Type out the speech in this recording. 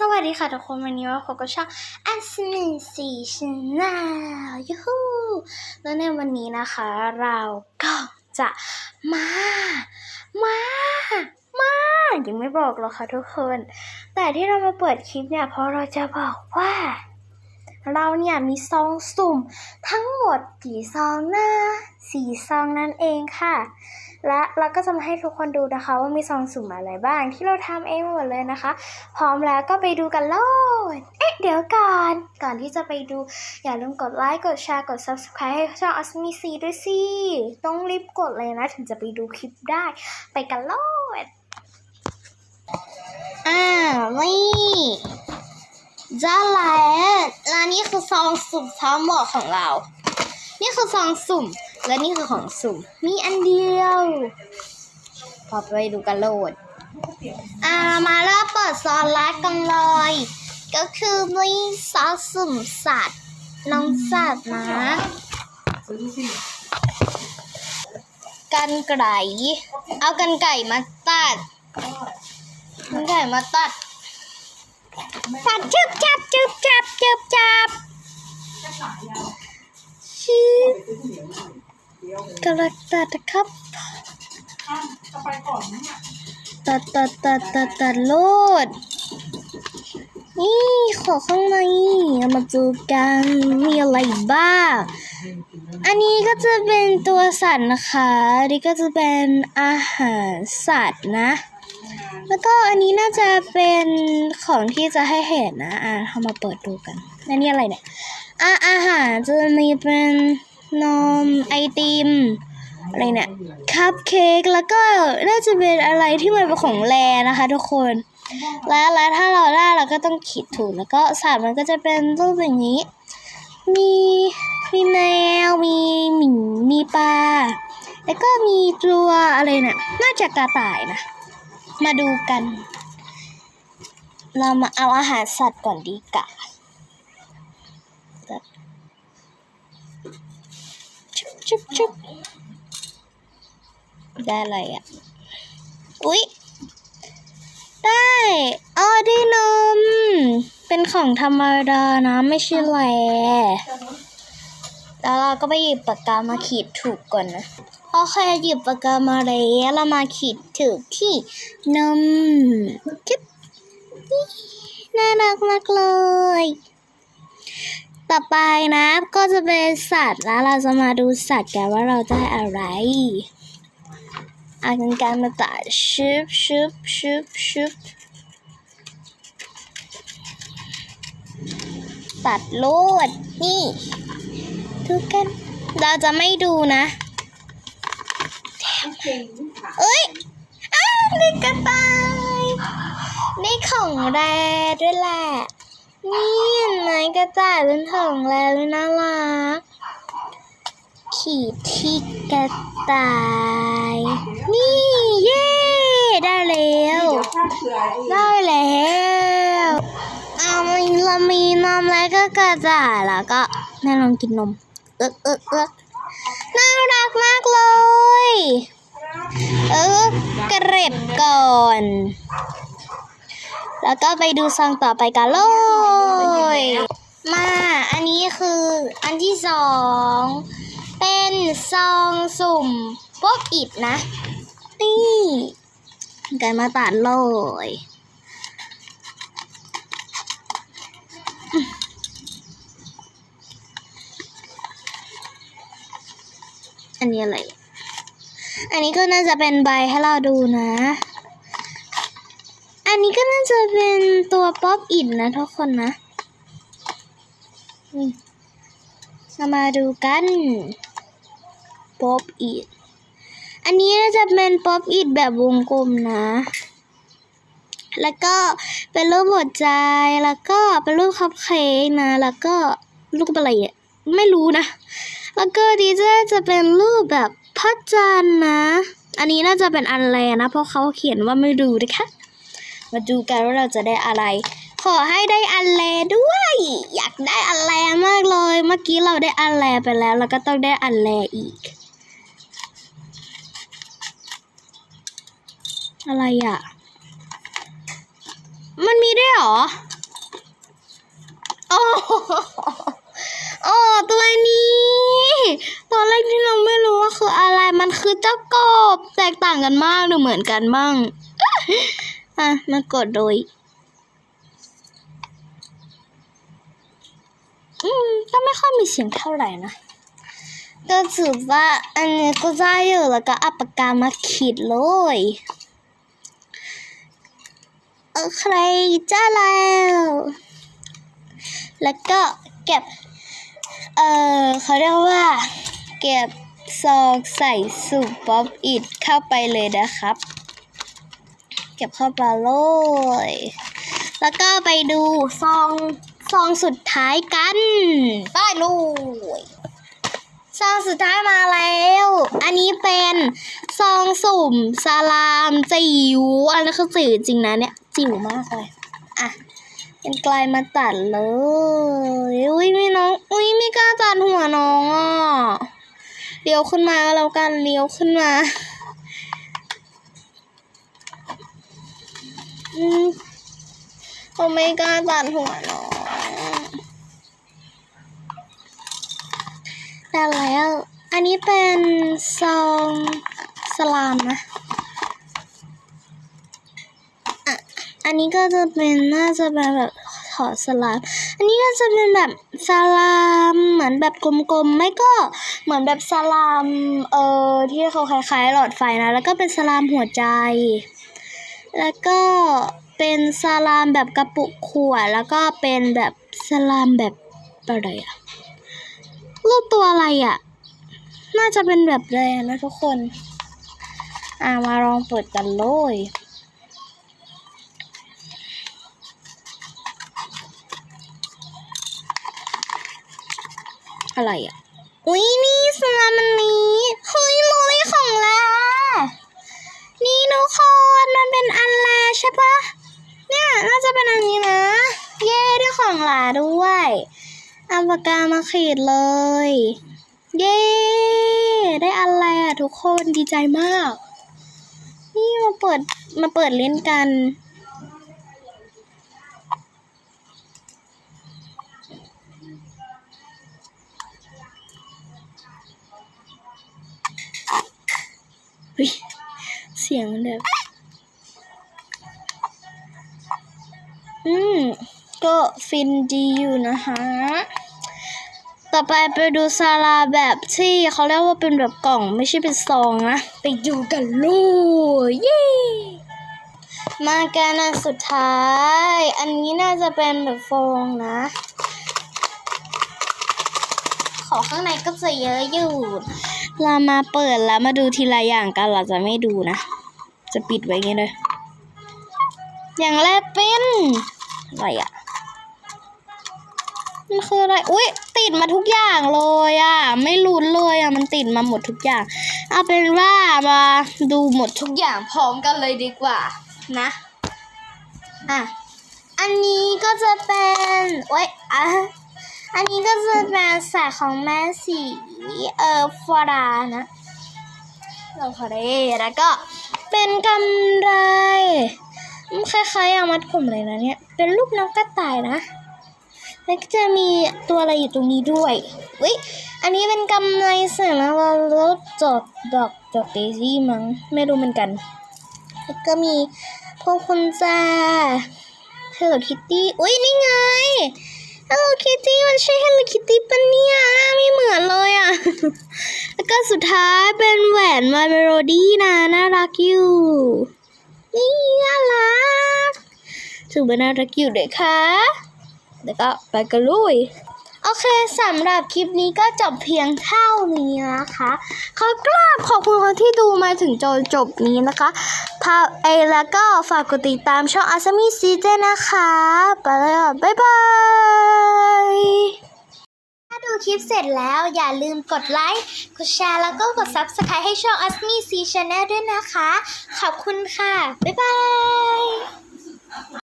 สวัสดีค่ะทุกคนวันนี้ว่าพบกับช่องอัสมินสีชนายูฮูแล้วในวันนี้นะคะเราก็จะมา มามายังไม่บอกหรอกค่ะทุกคน แต่ที่เรามาเปิดคลิปเนี่ยเพราะเราจะบอกว่า เราเนี่ยมีซองสุ่มทั้งหมดกี่ซองนะสี่ซองนั่นเองค่ะ และเราก็จะมาให้ทุกคนดูนะคะ ว่ามีซองสุ่มอะไรบ้าง ที่เราทำเองหมดเลยนะคะ พร้อมแล้วก็ไปดูกันโลดเอ๊ะเดี๋ยวก่อนก่อนที่จะไปดูอย่าลืมกดไลค์กดแชร์กด subscribe ให้ช่อง a s m i c ด้วยสิต้องรีบกดเลยนะ ถึงจะไปดูคลิปได้ ไปกันโลดอ่านี่จะแล้วและนี่คือซองสุ่มทั้งหมดของเรา นี่คือซองสุ่ม และนี่คือของสุ่ม มีอันเดียว พอไปดูกันโลด อ่า มาเริ่มเปิดซอนแรกกันเลย ก็คือมีซอสสุ่มสัตว์ น้องสัตว์นะ กันไก่ เอากันไก่มาตัด กันไก่มาตัด ตัดจึบจับจึบจับจึบจับชิบ กระตัดครับ ตัดตัดตัดตัดตัดโลด นี่ขอข้างในเอามาดูกันมีอะไรบ้าง อันนี้ก็จะเป็นตัวสัตว์นะคะอันนี้ก็จะเป็นอาหารสัตว์นะ แล้วก็อันนี้น่าจะเป็นของที่จะให้เห็นนะ อะเรามาเปิดดูกันแล้วนี่อะไรเนี่ยอะอาหารจะมีเป็น นมไอติมอะไรเนี่ยคัพเค้กแล้วก็น่าจะเป็นอะไรที่มันเป็นของแรนะคะ ทุกคน แล้วแล้วถ้าเราได้เราก็ต้องขีดถูกแล้วก็สัตว์มันก็จะเป็นรูปอย่างนี้ มีมีแมวมีหมีมีปลาแล้วก็มีตัวอะไรเนี่ยน่าจะกระต่ายนะ มาดูกัน เรามาเอาอาหารสัตว์ก่อนดีกว่า ชุบชุบได้อะไรอะ อุ๊ย ได้อ๋อได้นม เป็นของธรรมดานะ ไม่ใช่แหละแล้วเราก็ไปหยิบปากกามาขีดถูกก่อนนะโอเคหยิบปากกามาแล้วเรามาขีดถูกที่นมจิ๊บน่ารักมากเลย ต่อไปนะก็จะเป็นสัตว์แล้วเราจะมาดูสัตว์กันว่าเราได้อะไรเอากันไการมาตัดชุบชุบชุบชุบตัดโลดนี่ดูกันเราจะไม่ดูนะเอ้ยอ้าวนี่กระต่ายนี่ของแรด้วยแหละ นี่เห็นไหมกระต่ายเป็นของแรด้วยน่ารัก ขีดที่กระต่าย นี่เย่ได้แล้ว ได้แล้วเอามีเรามีนมแล้วก็กระต่ายแล้วก็แม่ลองกินนม เอ๊กเอ๊กเอ๊กน่ารักมากเลย เออกระเร็บก่อน แล้วก็ไปดูซองต่อไปกันเลยมาอันนี้คืออันที่สองเป็นซองสุ่มพวกอิดนะ นี่กันมาตัดเลยอันนี้อะไร อันนี้ก็น่าจะเป็นใบให้เราดูนะ นนี้ก็น่าจะเป็นตัวป๊อปอินนะทุกคนนะนี่เรามาดูกันป๊อปอิดอันนี้น่าจะเป็นป๊อปอิดแบบวงกลมนะ แล้วก็เป็นรูปหัวใจแล้วก็เป็นรูปคัพเค้กนะ แล้วก็รูปอะไรอะไม่รู้นะ แล้วก็ดีเจจะเป็นรูปแบบพระจันทร์นะ อันนี้น่าจะเป็นอันแรนะ เพราะเขาเขียนว่าไม่ดูนะคะ มาดูกันว่าเราจะได้อะไร ขอให้ได้อันแลด้วย อยากได้อันแลมากเลย เมื่อกี้เราได้อันแลไปแล้วแล้วก็ต้องได้อันแลอีก อะไรอะ มันมีได้หรอ โอ้โอ้ตัวนี้ตอนแรกที่เราไม่รู้ว่าคืออะไรมันคือเจ้ากบ แตกต่างกันมากหรือเหมือนกันบ้าง อะมากดโดย อืม ก็ไม่ค่อยมีเสียงเท่าไหร่นะ ก็ถือว่า อันนี้ก็ได้อยู่แล้วก็อาปากามาขีดเลยโอเคจ้าแล้ว แล้วก็เก็บ เออเขาเรียกว่า เก็บซองใส่สูบป๊อปอิดเข้าไปเลยนะครับ เก็บเข้าไปเลย แล้วก็ไปดูซองซองสุดท้ายกันไปเลยซองสุดท้ายมาแล้ว อันนี้เป็นซองสุ่มสลามจิ๋ว อันนี้คือจิ๋วจริงนะเนี่ย จิ๋วมากเลย อะเป็นกลายมาตัดเลย อุ้ยไม่น้อง อุ้ยไม่กล้าตัดหัวน้องอะเลี้ยวขึ้นมาแล้วกันเลี้ยวขึ้นมา อืมผมไม่กล้าตัดหัวน้องแต่แล้ว อันนี้เป็นซองสลามนะอันนี้ก็จะเป็นน่าจะเป็นแบบถอดสลาม อันนี้ก็จะเป็นแบบสลามเหมือนแบบกลมๆ ไม่ก็เหมือนแบบสลาม เออที่เขาคล้ายๆ หลอดไฟนะ แล้วก็เป็นสลามหัวใจ แล้วก็เป็นสลามแบบกระปุกขวด แล้วก็เป็นแบบสลามแบบอะไรอะรูปตัวอะไรอะน่าจะเป็นแบบแรนะทุกคน อ่ามาลองเปิดกันเลยอะไรอะ อุ้ยนี่สลามมันนี้ เฮ้ยโมยของแล้ว นี่ทุกคน มันเป็นอันแลใช่ปะเนี่ยน่าจะเป็นอันนี้นะ เย่ได้ของหลาด้วยเอาปากกามาขีดเลย เย่ได้อันแลอะทุกคนดีใจมาก นี่มาเปิดมาเปิดเล่นกันเสียงมันแบบ อืม ก็ฟินดีอยู่นะคะ ต่อไปไปดูซาลาแบบที่เขาเรียกว่าเป็นแบบกล่องไม่ใช่เป็นซองนะ ไปดูกันเลยเย้มากันอันสุดท้าย อันนี้น่าจะเป็นแบบฟองนะ ของข้างในก็จะเยอะอยู่ เรามาเปิดแล้วมาดูทีละอย่างกันเราจะไม่ดูนะ จะปิดไว้อย่างงี้เลย อย่างแรกเป็น อะไรอะมันคืออะไร อุ้ยติดมาทุกอย่างเลยอะไม่ลุ้นเลยอะมันติดมาหมดทุกอย่าง เอาเป็นว่ามาดูหมดทุกอย่างพร้อมกันเลยดีกว่า นะ อะ อันนี้ก็จะเป็นโอ้ยอะอันนี้ก็จะเป็นสายของแม่สีเอ่อฟารานะเราพอได้แล้วก็เป็นกำไรคล้ายๆอย่ามัดผมเลยนะเนี่ย เป็นรูปน้องกระต่ายนะแล้วก็จะมีตัวอะไรอยู่ตรงนี้ด้วยวิอันนี้เป็นกำไรเสียงแล้วรถจดดอกจดเดซี่มั้งไม่รู้เหมือนกัน แล้วก็มีพวงกุญแจ Hello Kitty อุ้ยนี่ไง Hello Kitty มันใช่ Hello Kitty ปะเนี่ยไม่เหมือนเลยอะ แล้วก็สุดท้ายเป็นแหวน My Melody นะ น่ารักอยู่ นี่น่ารัก ถือว่าน่ารักอยู่เลยค่ะ แล้วก็ไปกันลุยโอเคสำหรับคลิปนี้ก็จบเพียงเท่านี้นะคะขอกราบขอบคุณคนที่ดูมาถึงจนจบนี้นะคะพาเอแล้วก็ฝากกดติดตามช่องอาซามิซีเจนะคะไปแล้วบ๊ายบาย ถ้าดูคลิปเสร็จแล้วอย่าลืมกดไลค์ กดแชร์แล้วก็กด Subscribe ให้ช่อง a s m i C Channel ด้วยนะคะ ขอบคุณค่ะ บ๊ายบาย